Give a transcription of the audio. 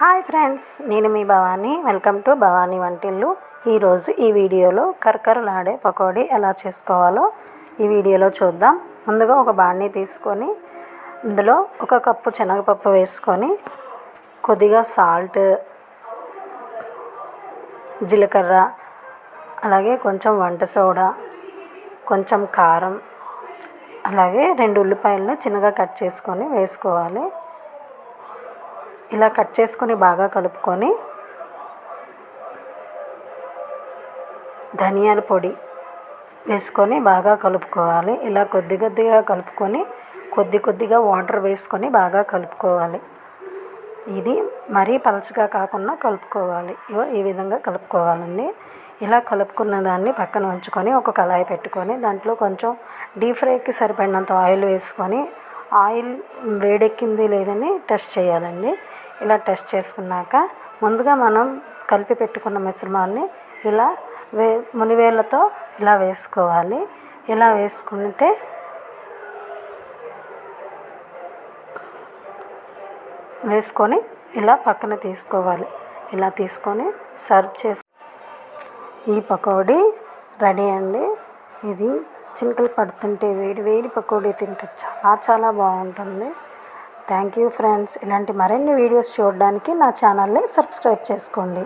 Hi friends నేను మీ Bhavani. Welcome to Bhavani Vantillu. ఈరోజు ఈ వీడియోలో కరకరలాడే పకోడీ ఎలా చేసుకోవాలో ఈ వీడియోలో చూద్దాం. ముందుగా ఒక బాణీ తీసుకొని ఇందులో ఒక కప్పు శనగపప్పు వేసుకొని కొద్దిగా సాల్ట్ జీలకర్ర అలాగే కొంచెం వంట సోడా కొంచెం కారం అలాగే రెండు ఉల్లిపాయలను చిన్నగా కట్ చేసుకొని వేసుకోవాలి. ఇలా కట్ చేసుకొని బాగా కలుపుకొని ధనియాల పొడి వేసుకొని బాగా కలుపుకోవాలి. ఇలా కొద్ది కొద్దిగా కలుపుకొని కొద్ది కొద్దిగా వాటర్ వేసుకొని బాగా కలుపుకోవాలి. ఇది మరీ పలచగా కాకుండా కలుపుకోవాలి. ఈ విధంగా కలుపుకోవాలండి. ఇలా కలుపుకున్న దాన్ని పక్కన ఉంచుకొని ఒక కళాయి పెట్టుకొని దాంట్లో కొంచెం డీప్ ఫ్రైకి సరిపడినంత ఆయిల్ వేసుకొని ఆయిల్ వేడెక్కింది లేదని టెస్ట్ చేయాలండి. ఇలా టెస్ట్ చేసుకున్నాక ముందుగా మనం కలిపి పెట్టుకున్న మిశ్రమాన్ని ఇలా వే మునివేళ్ళతో ఇలా వేసుకోవాలి. ఇలా వేసుకుంటే వేసుకొని ఇలా పక్కన తీసుకోవాలి. ఇలా తీసుకొని సర్వ్ చేసి ఈ పకోడీ రెడీ అండి. ఇది చినుకులు పడుతుంటే వేడి వేడి పకోడీ తింటే చాలా చాలా బాగుంటుంది. Thank you friends. ఇలాంటి మరిన్ని వీడియోస్ చూడడానికి నా ఛానల్ని సబ్స్క్రైబ్ చేసుకోండి.